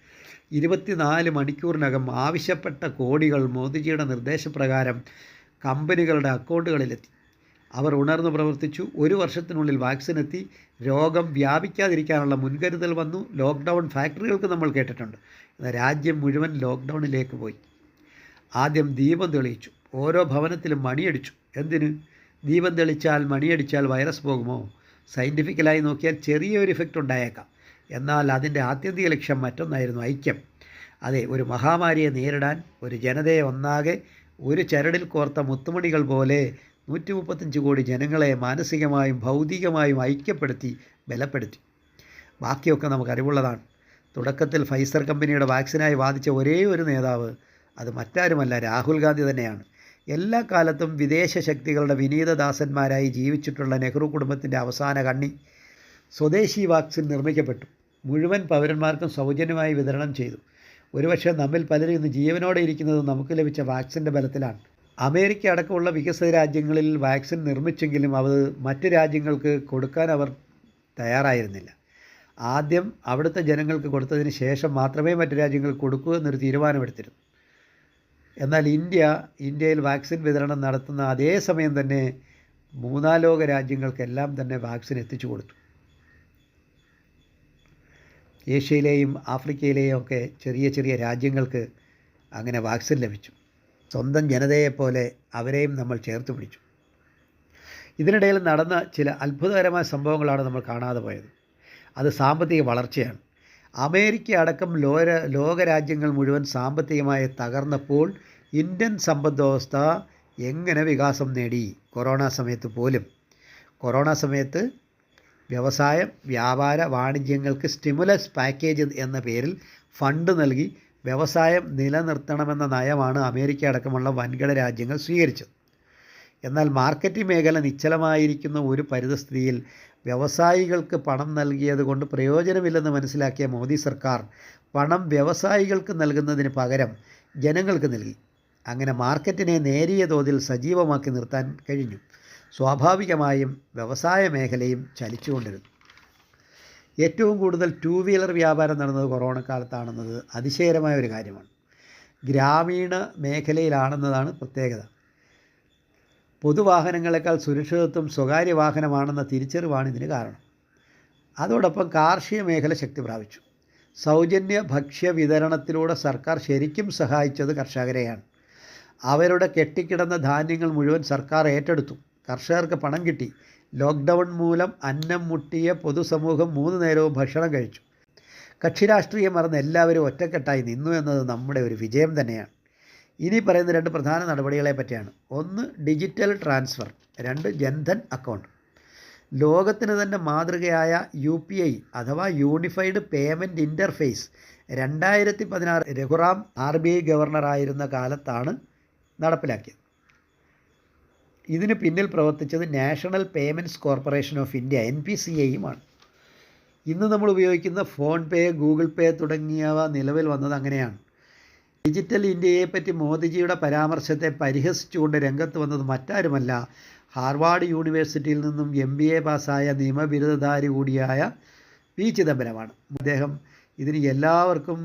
ഇരുപത്തിനാല് മണിക്കൂറിനകം ആവശ്യപ്പെട്ട കോടികൾ മോദിജിയുടെ നിർദ്ദേശപ്രകാരം കമ്പനികളുടെ അക്കൗണ്ടുകളിലെത്തി. അവർ ഉണർന്നു പ്രവർത്തിച്ചു. ഒരു വർഷത്തിനുള്ളിൽ വാക്സിൻ എത്തി രോഗം വ്യാപിക്കാതിരിക്കാനുള്ള മുൻകരുതൽ വന്നു. ലോക്ക്ഡൗൺ ഫാക്ടറികൾക്ക് നമ്മൾ കേട്ടിട്ടുണ്ട്. രാജ്യം മുഴുവൻ ലോക്ക്ഡൗണിലേക്ക് പോയി. ആദ്യം ദീപം തെളിയിച്ചു. ഓരോ ഭവനത്തിലും മണിയടിച്ചു. എന്തിന്? ദീപം തെളിച്ചാൽ മണിയടിച്ചാൽ വൈറസ് പോകുമോ? സയന്റിഫിക്കലായി നോക്കിയാൽ ചെറിയൊരു ഇഫക്റ്റ് ഉണ്ടായേക്കാം. എന്നാൽ അതിന്റെ ആത്യന്തിക ലക്ഷ്യം മറ്റൊന്നായിരുന്നു ഐക്യം. അതെ ഒരു മഹാമാരിയെ നേരിടാൻ ഒരു ജനതയെ ഒന്നാകെ ഒരു ചരടിൽ കോർത്ത മുത്തുമണികൾ പോലെ നൂറ്റി മുപ്പത്തഞ്ച് കോടി ജനങ്ങളെ മാനസികമായും ഭൗതികമായും ഐക്യപ്പെടുത്തി ബലപ്പെടുത്തി. ബാക്കിയൊക്കെ നമുക്ക് അറിവുള്ളതാണ്. തുടക്കത്തിൽ ഫൈസർ കമ്പനിയുടെ വാക്സിനായി വാദിച്ച ഒരേ ഒരു നേതാവ് അത് മറ്റാരുമല്ല രാഹുൽ ഗാന്ധി തന്നെയാണ്. എല്ലാ കാലത്തും വിദേശ ശക്തികളുടെ വിനീതദാസന്മാരായി ജീവിച്ചിട്ടുള്ള നെഹ്റു കുടുംബത്തിന്റെ അവസാന കണ്ണി സ്വദേശി വാക്സിൻ നിർമ്മിക്കപ്പെട്ടു. മുഴുവൻ പൗരന്മാർക്കും സൗജന്യമായി വിതരണം ചെയ്തു. ഒരുപക്ഷെ നമ്മിൽ പലരും ഇന്ന് ജീവനോടെ ഇരിക്കുന്നത് നമുക്ക് ലഭിച്ച വാക്സിന്റെ ബലത്തിലാണ്. അമേരിക്ക അടക്കമുള്ള വികസിത രാജ്യങ്ങളിൽ വാക്സിൻ നിർമ്മിച്ചെങ്കിലും അത് മറ്റ് രാജ്യങ്ങൾക്ക് കൊടുക്കാൻ അവർ തയ്യാറായിരുന്നില്ല. ആദ്യം അവിടുത്തെ ജനങ്ങൾക്ക് കൊടുത്തതിന് ശേഷം മാത്രമേ മറ്റ് രാജ്യങ്ങൾ കൊടുക്കൂ എന്നൊരു തീരുമാനമെടുത്തിരുന്നു. എന്നാൽ ഇന്ത്യ ഇന്ത്യയിൽ വാക്സിൻ വിതരണം നടത്തുന്ന അതേ സമയം തന്നെ മൂന്നാലോക രാജ്യങ്ങൾക്കെല്ലാം തന്നെ വാക്സിൻ എത്തിച്ചു കൊടുത്തു. ഏഷ്യയിലെയും ആഫ്രിക്കയിലെയും ഒക്കെ ചെറിയ ചെറിയ രാജ്യങ്ങൾക്ക് അങ്ങനെ വാക്സിൻ ലഭിച്ചു. സ്വന്തം ജനതയെപ്പോലെ അവരെയും നമ്മൾ ചേർത്ത് പിടിച്ചു. ഇതിനിടയിൽ നടന്ന ചില അത്ഭുതകരമായ സംഭവങ്ങളാണ് നമ്മൾ കാണാതെ പോയത്. അത് സാമ്പത്തിക വളർച്ചയാണ്. അമേരിക്ക അടക്കം ലോക ലോകരാജ്യങ്ങൾ മുഴുവൻ സാമ്പത്തികമായി തകർന്നപ്പോൾ ഇന്ത്യൻ സമ്പദ് വ്യവസ്ഥ എങ്ങനെ വികാസം നേടി? കൊറോണ സമയത്ത് പോലും. കൊറോണ സമയത്ത് വ്യവസായം വ്യാപാര വാണിജ്യങ്ങൾക്ക് സ്റ്റിമുലസ് പാക്കേജ് എന്ന പേരിൽ ഫണ്ട് നൽകി വ്യവസായം നിലനിർത്തണമെന്ന നയമാണ് അമേരിക്ക അടക്കമുള്ള വൻകിട രാജ്യങ്ങൾ സ്വീകരിച്ചത്. എന്നാൽ മാർക്കറ്റ് മേഖല നിശ്ചലമായിരിക്കുന്ന ഒരു പരിതസ്ഥിതിയിൽ വ്യവസായികൾക്ക് പണം നൽകിയത് കൊണ്ട് പ്രയോജനമില്ലെന്ന് മനസ്സിലാക്കിയ മോദി സർക്കാർ പണം വ്യവസായികൾക്ക് നൽകുന്നതിന് പകരം ജനങ്ങൾക്ക് നൽകി. അങ്ങനെ മാർക്കറ്റിനെ നേരിയ തോതിൽ സജീവമാക്കി നിർത്താൻ കഴിഞ്ഞു. സ്വാഭാവികമായും വ്യവസായ മേഖലയും ചലിച്ചുകൊണ്ടിരുന്നു. ഏറ്റവും കൂടുതൽ ടൂ വീലർ വ്യാപാരം നടന്നത് കൊറോണ കാലത്താണെന്നത് അതിശയകരമായ ഒരു കാര്യമാണ്. ഗ്രാമീണ മേഖലയിലാണെന്നതാണ് പ്രത്യേകത. പൊതുവാഹനങ്ങളെക്കാൾ സുരക്ഷിതത്വം സ്വകാര്യ വാഹനമാണെന്ന തിരിച്ചറിവാണ് ഇതിന് കാരണം. അതോടൊപ്പം കാർഷിക മേഖല ശക്തി പ്രാപിച്ചു. സൗജന്യ ഭക്ഷ്യ വിതരണത്തിലൂടെ സർക്കാർ ശരിക്കും സഹായിച്ചത് കർഷകരെയാണ്. അവരുടെ കെട്ടിക്കിടന്ന ധാന്യങ്ങൾ മുഴുവൻ സർക്കാർ ഏറ്റെടുത്തു. കർഷകർക്ക് പണം കിട്ടി. ലോക്ക്ഡൗൺ മൂലം അന്നം മുട്ടിയ പൊതുസമൂഹം മൂന്ന് നേരവും ഭക്ഷണം കഴിച്ചു. കക്ഷി രാഷ്ട്രീയം മറന്ന് എല്ലാവരും ഒറ്റക്കെട്ടായി നിന്നു എന്നത് നമ്മുടെ ഒരു വിജയം തന്നെയാണ്. ഇനി പറയുന്ന രണ്ട് പ്രധാന നടപടികളെ പറ്റിയാണ്. ഒന്ന് ഡിജിറ്റൽ ട്രാൻസ്ഫർ. രണ്ട് ജൻധൻ അക്കൗണ്ട്. ലോകത്തിന് തന്നെ മാതൃകയായ യു പി ഐ അഥവാ യൂണിഫൈഡ് പേയ്മെന്റ് ഇന്റർഫേസ് രണ്ടായിരത്തി പതിനാറ് രഘുറാം ആർ ബി ഐ ഗവർണറായിരുന്ന കാലത്താണ് നടപ്പിലാക്കിയത്. ഇതിന് പിന്നിൽ പ്രവർത്തിച്ചത് national payments corporation of India N P C ഐയുമാണ്. ഇന്ന് നമ്മൾ ഉപയോഗിക്കുന്ന ഫോൺ പേ ഗൂഗിൾ പേ തുടങ്ങിയവ നിലവിൽ വന്നത് അങ്ങനെയാണ്. ഡിജിറ്റൽ ഇന്ത്യയെപ്പറ്റി മോദിജിയുടെ പരാമർശത്തെ പരിഹസിച്ചുകൊണ്ട് രംഗത്ത് വന്നത് മറ്റാരുമല്ല ഹാർവാർഡ് യൂണിവേഴ്സിറ്റിയിൽ നിന്നും എം ബി എ പാസ്സായ നിയമബിരുദധാരി കൂടിയായ പി ചിദംബരമാണ്. അദ്ദേഹം ഇതിന് എല്ലാവർക്കും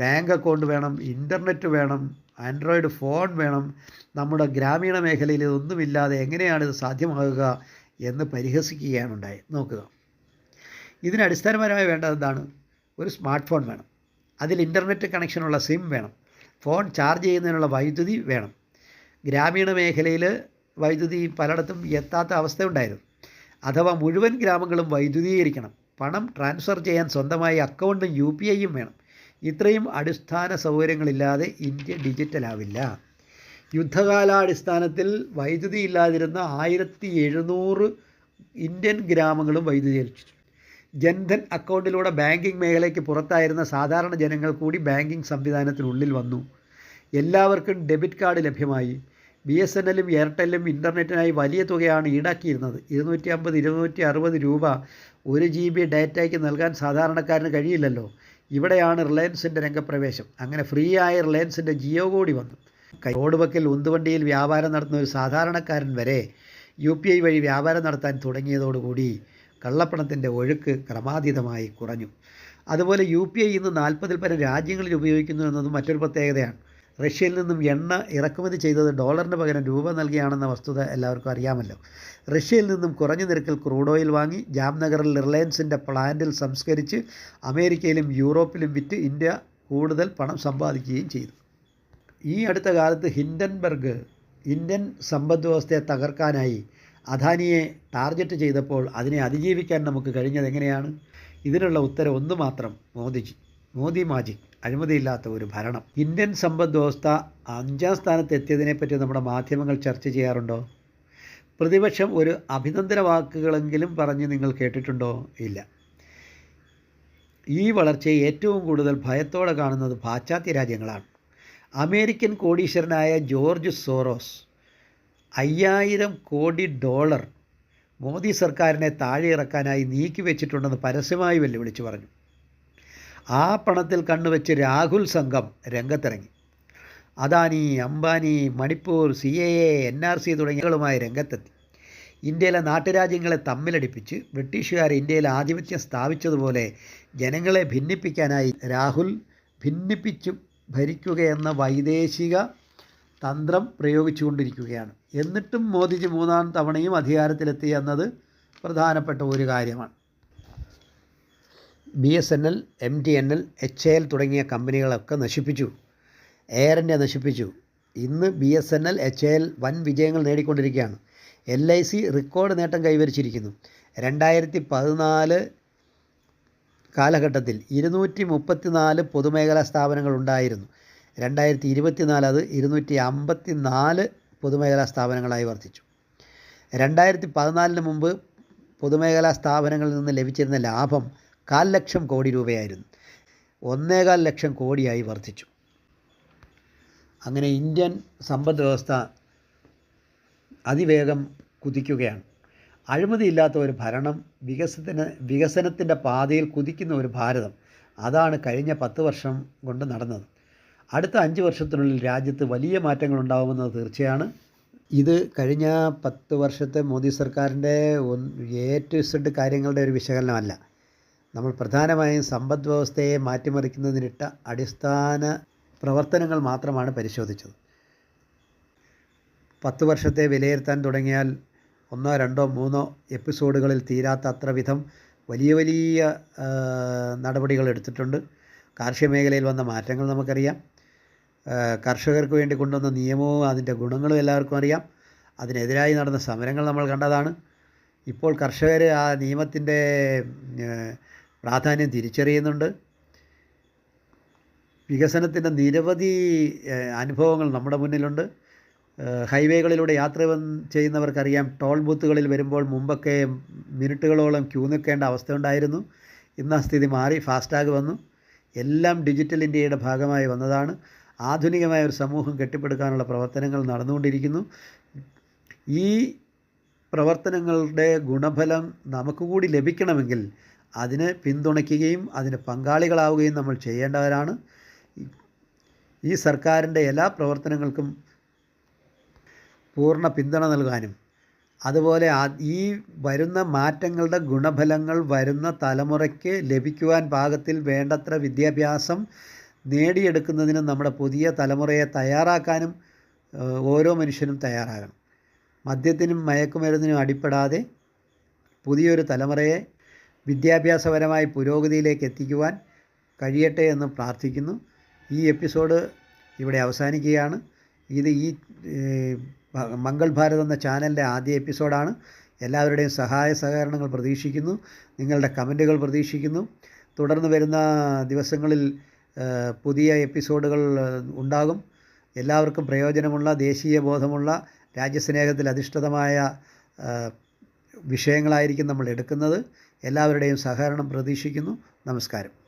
ബാങ്ക് അക്കൗണ്ട് വേണം ഇന്റർനെറ്റ് വേണം ആൻഡ്രോയിഡ് ഫോൺ വേണം. നമ്മുടെ ഗ്രാമീണ മേഖലയിൽ ഇതൊന്നുമില്ലാതെ എങ്ങനെയാണ് ഇത് സാധ്യമാകുക എന്ന് പരിഹസിക്കുകയാണ് ഉണ്ടായത് നോക്കുക. ഇതിന് അടിസ്ഥാനപരമായി വേണ്ടത് എന്താണ്? ഒരു സ്മാർട്ട് ഫോൺ വേണം. അതിൽ ഇന്റർനെറ്റ് കണക്ഷനുള്ള സിം വേണം. ഫോൺ ചാർജ് ചെയ്യുന്നതിനുള്ള വൈദ്യുതി വേണം. ഗ്രാമീണ മേഖലയിൽ വൈദ്യുതി പലയിടത്തും എത്താത്ത അവസ്ഥയുണ്ടായിരുന്നു അഥവാ മുഴുവൻ ഗ്രാമങ്ങളും വൈദ്യുതീകരിക്കണം. പണം ട്രാൻസ്ഫർ ചെയ്യാൻ സ്വന്തമായി അക്കൗണ്ടും യു പി ഐയും വേണം. ഇത്രയും അടിസ്ഥാന സൗകര്യങ്ങളില്ലാതെ ഇന്ത്യ ഡിജിറ്റലാവില്ല. യുദ്ധകാലാടിസ്ഥാനത്തിൽ വൈദ്യുതി ഇല്ലാതിരുന്ന ആയിരത്തി എഴുന്നൂറ് ഇന്ത്യൻ ഗ്രാമങ്ങളും വൈദ്യുതീകരിച്ചു ജൻധൻ അക്കൗണ്ടിലൂടെ ബാങ്കിംഗ് മേഖലയ്ക്ക് പുറത്തായിരുന്ന സാധാരണ ജനങ്ങൾ കൂടി ബാങ്കിംഗ് സംവിധാനത്തിനുള്ളിൽ വന്നു. എല്ലാവർക്കും ഡെബിറ്റ് കാർഡ് ലഭ്യമായി. ബി എസ് എൻ എല്ലും എയർടെല്ലും ഇന്റർനെറ്റിനായി വലിയ തുകയാണ് ഈടാക്കിയിരുന്നത്. ഇരുന്നൂറ്റി അമ്പത് ഇരുന്നൂറ്റി അറുപത് രൂപ ഒരു ജി ബി ഡാറ്റയ്ക്ക് നൽകാൻ സാധാരണക്കാരന് കഴിയില്ലല്ലോ. ഇവിടെയാണ് റിലയൻസിന്റെ രംഗപ്രവേശം. അങ്ങനെ ഫ്രീ ആയ റിലയൻസിന്റെ ജിയോ കൂടി വന്നു. റോഡ് വക്കിൽ ഉന്തുവണ്ടിയിൽ വ്യാപാരം നടത്തുന്ന ഒരു സാധാരണക്കാരൻ വരെ യു പി ഐ വഴി വ്യാപാരം നടത്താൻ തുടങ്ങിയതോടുകൂടി കള്ളപ്പണത്തിന്റെ ഒഴുക്ക് ക്രമാതീതമായി കുറഞ്ഞു. അതുപോലെ യു പി ഐ ഇന്ന് നാൽപ്പതിൽ പരം രാജ്യങ്ങളിൽ ഉപയോഗിക്കുന്നു എന്നതും മറ്റൊരു പ്രത്യേകതയാണ്. റഷ്യയിൽ നിന്നും എണ്ണ ഇറക്കുമതി ചെയ്തത് ഡോളറിന് പകരം രൂപ നൽകിയാണെന്ന വസ്തുത എല്ലാവർക്കും അറിയാമല്ലോ. റഷ്യയിൽ നിന്നും കുറഞ്ഞ നിരക്കിൽ ക്രൂഡ് ഓയിൽ വാങ്ങി ജാംനഗറിൽ റിലയൻസിന്റെ പ്ലാന്റിൽ സംസ്കരിച്ച് അമേരിക്കയിലും യൂറോപ്പിലും വിറ്റ് ഇന്ത്യ കൂടുതൽ പണം സമ്പാദിക്കുകയും ചെയ്തു. ഈ അടുത്ത കാലത്ത് ഹിൻഡൻബർഗ് ഇന്ത്യൻ സമ്പദ് വ്യവസ്ഥയെ തകർക്കാനായി അദാനിയെ ടാർഗറ്റ് ചെയ്തപ്പോൾ അതിനെ അതിജീവിക്കാൻ നമുക്ക് കഴിഞ്ഞത് എങ്ങനെയാണ്? ഇതിനുള്ള ഉത്തരം ഒന്ന് മാത്രം മോദിജി. മോദി മാജിക് അഴിമതിയില്ലാത്ത ഒരു ഭരണം. ഇന്ത്യൻ സമ്പദ് വ്യവസ്ഥ അഞ്ചാം സ്ഥാനത്ത് എത്തിയതിനെപ്പറ്റി നമ്മുടെ മാധ്യമങ്ങൾ ചർച്ച ചെയ്യാറുണ്ടോ? പ്രതിപക്ഷം ഒരു അഭിനന്ദന വാക്കുകളെങ്കിലും പറഞ്ഞ് നിങ്ങൾ കേട്ടിട്ടുണ്ടോ? ഇല്ല. ഈ വളർച്ചയെ ഏറ്റവും കൂടുതൽ ഭയത്തോടെ കാണുന്നത് പാശ്ചാത്യ രാജ്യങ്ങളാണ്. അമേരിക്കൻ കോടീശ്വരനായ ജോർജ് സോറോസ് അയ്യായിരം കോടി ഡോളർ മോദി സർക്കാരിനെ താഴെ ഇറക്കാനായി നീക്കി വെച്ചിട്ടുണ്ടെന്ന് പരസ്യമായി വെല്ലുവിളിച്ചു പറഞ്ഞു. ആ പണത്തിൽ കണ്ണുവെച്ച് രാഹുൽ സംഘം രംഗത്തിറങ്ങി. Adani Ambani Manipur C A A N R C തുടങ്ങിയവളുമായി രംഗത്തെത്തി. ഇന്ത്യയിലെ നാട്ടുരാജ്യങ്ങളെ തമ്മിലടിപ്പിച്ച് ബ്രിട്ടീഷുകാർ ഇന്ത്യയിൽ ആധിപത്യം സ്ഥാപിച്ചതുപോലെ ജനങ്ങളെ ഭിന്നിപ്പിക്കാനായി രാഹുൽ ഭിന്നിപ്പിച്ചു ഭരിക്കുകയെന്ന വൈദേശിക തന്ത്രം പ്രയോഗിച്ചുകൊണ്ടിരിക്കുകയാണ്. എന്നിട്ടും മോദിജി മൂന്നാം തവണയും അധികാരത്തിലെത്തി എന്നത് പ്രധാനപ്പെട്ട ഒരു കാര്യമാണ്. B S N L M T N L H A L തുടങ്ങിയ കമ്പനികളൊക്കെ നശിപ്പിച്ചു. എയർ ഇന്ത്യ നശിപ്പിച്ചു. ഇന്ന് B S N L H A L വൻ വിജയങ്ങൾ നേടിക്കൊണ്ടിരിക്കുകയാണ്. എൽ ഐ സി റെക്കോർഡ് നേട്ടം കൈവരിച്ചിരിക്കുന്നു. രണ്ടായിരത്തി പതിനാല് കാലഘട്ടത്തിൽ ഇരുന്നൂറ്റി മുപ്പത്തിനാല് പൊതുമേഖലാ സ്ഥാപനങ്ങൾ ഉണ്ടായിരുന്നു. രണ്ടായിരത്തി ഇരുപത്തിനാല് അത് ഇരുന്നൂറ്റി അമ്പത്തി നാല് പൊതുമേഖലാ സ്ഥാപനങ്ങളായി വർദ്ധിച്ചു രണ്ടായിരത്തി പതിനാലിന് മുമ്പ് പൊതുമേഖലാ സ്ഥാപനങ്ങളിൽ നിന്ന് ലഭിച്ചിരുന്ന ലാഭം കാൽ ലക്ഷം കോടി രൂപയായിരുന്നു. ഒന്നേകാൽ ലക്ഷം കോടിയായി വർദ്ധിച്ചു. അങ്ങനെ ഇന്ത്യൻ സമ്പദ് വ്യവസ്ഥ അതിവേഗം കുതിക്കുകയാണ്. അഴിമതിയില്ലാത്ത ഒരു ഭരണം വികസനത്തിന് വികസനത്തിന്റെ പാതയിൽ കുതിക്കുന്ന ഒരു ഭാരതം അതാണ് കഴിഞ്ഞ പത്ത് വർഷം കൊണ്ട് നടന്നത്. അടുത്ത അഞ്ച് വർഷത്തിനുള്ളിൽ രാജ്യത്ത് വലിയ മാറ്റങ്ങൾ ഉണ്ടാകുമെന്നത് തീർച്ചയാണ്. ഇത് കഴിഞ്ഞ പത്ത് വർഷത്തെ മോദി സർക്കാരിന്റെ എ ടു ഇസഡ് കാര്യങ്ങളുടെ ഒരു വിശകലനമല്ല. നമ്മൾ പ്രധാനമായും സമ്പദ് വ്യവസ്ഥയെ മാറ്റിമറിക്കുന്നതിനിട്ട അടിസ്ഥാന പ്രവർത്തനങ്ങൾ മാത്രമാണ് പരിശോധിച്ചത്. പത്ത് വർഷത്തെ വിലയിരുത്താൻ തുടങ്ങിയാൽ ഒന്നോ രണ്ടോ മൂന്നോ എപ്പിസോഡുകളിൽ തീരാത്ത അത്ര വിധം വലിയ വലിയ നടപടികൾ എടുത്തിട്ടുണ്ട്. കാർഷിക മേഖലയിൽ വന്ന മാറ്റങ്ങൾ നമുക്കറിയാം. കർഷകർക്ക് വേണ്ടി കൊണ്ടുവന്ന നിയമവും അതിന്റെ ഗുണങ്ങളും എല്ലാവർക്കും അറിയാം. അതിനെതിരായി നടന്ന സമരങ്ങൾ നമ്മൾ കണ്ടതാണ്. ഇപ്പോൾ കർഷകർ ആ നിയമത്തിന്റെ പ്രാധാന്യം തിരിച്ചറിയുന്നുണ്ട്. വികസനത്തിന്റെ നിരവധി അനുഭവങ്ങൾ നമ്മുടെ മുന്നിലുണ്ട്. ഹൈവേകളിലൂടെ യാത്ര ചെയ്യുന്നവർക്കറിയാം ടോൾ ബൂത്തുകളിൽ വരുമ്പോൾ മുമ്പൊക്കെ മിനിറ്റുകളോളം ക്യൂ നിൽക്കേണ്ട അവസ്ഥ ഉണ്ടായിരുന്നു ഇന്ന് ആ സ്ഥിതി മാറി ഫാസ്ടാഗ് വന്നു. എല്ലാം ഡിജിറ്റൽ ഇന്ത്യയുടെ ഭാഗമായി വന്നതാണ്. ആധുനികമായ ഒരു സമൂഹം കെട്ടിപ്പടുക്കാനുള്ള പ്രവർത്തനങ്ങൾ നടന്നുകൊണ്ടിരിക്കുന്നു. ഈ പ്രവർത്തനങ്ങളുടെ ഗുണഫലം നമുക്ക് കൂടി ലഭിക്കണമെങ്കിൽ അതിനെ പിന്തുണയ്ക്കുകയും അതിന് പങ്കാളികളാവുകയും നമ്മൾ ചെയ്യേണ്ടവരാണ്. ഈ സർക്കാരിന്റെ എല്ലാ പ്രവർത്തനങ്ങൾക്കും പൂർണ പിന്തുണ നൽകാനും അതുപോലെ ഈ വരുന്ന മാറ്റങ്ങളുടെ ഗുണഫലങ്ങൾ വരുന്ന തലമുറയ്ക്ക് ലഭിക്കുവാൻ പാകത്തിൽ വേണ്ടത്ര വിദ്യാഭ്യാസം നേടിയെടുക്കുന്നതിനും നമ്മുടെ പുതിയ തലമുറയെ തയ്യാറാക്കാനും ഓരോ മനുഷ്യനും തയ്യാറാകണം. മദ്യത്തിനും മയക്കുമരുന്നിനും അടിപ്പെടാതെ പുതിയൊരു തലമുറയെ വിദ്യാഭ്യാസപരമായി പുരോഗതിയിലേക്ക് എത്തിക്കുവാൻ കഴിയട്ടെ എന്ന് പ്രാർത്ഥിക്കുന്നു. ഈ എപ്പിസോഡ് ഇവിടെ അവസാനിക്കുകയാണ്. ഇത് ഈ മംഗൾ ഭാരത് എന്ന ചാനലിന്റെ ആദ്യ എപ്പിസോഡാണ്. എല്ലാവരുടെയും സഹായ സഹകരണങ്ങൾ പ്രതീക്ഷിക്കുന്നു. നിങ്ങളുടെ കമന്റുകൾ പ്രതീക്ഷിക്കുന്നു. തുടർന്ന് വരുന്ന ദിവസങ്ങളിൽ പുതിയ എപ്പിസോഡുകൾ ഉണ്ടാകും. എല്ലാവർക്കും പ്രയോജനമുള്ള ദേശീയ ബോധമുള്ള രാജ്യസ്നേഹത്തിൽ അധിഷ്ഠിതമായ വിഷയങ്ങളായിരിക്കും നമ്മൾ എടുക്കുന്നത്. എല്ലാവരുടെയും സഹകരണം പ്രതീക്ഷിക്കുന്നു. നമസ്കാരം.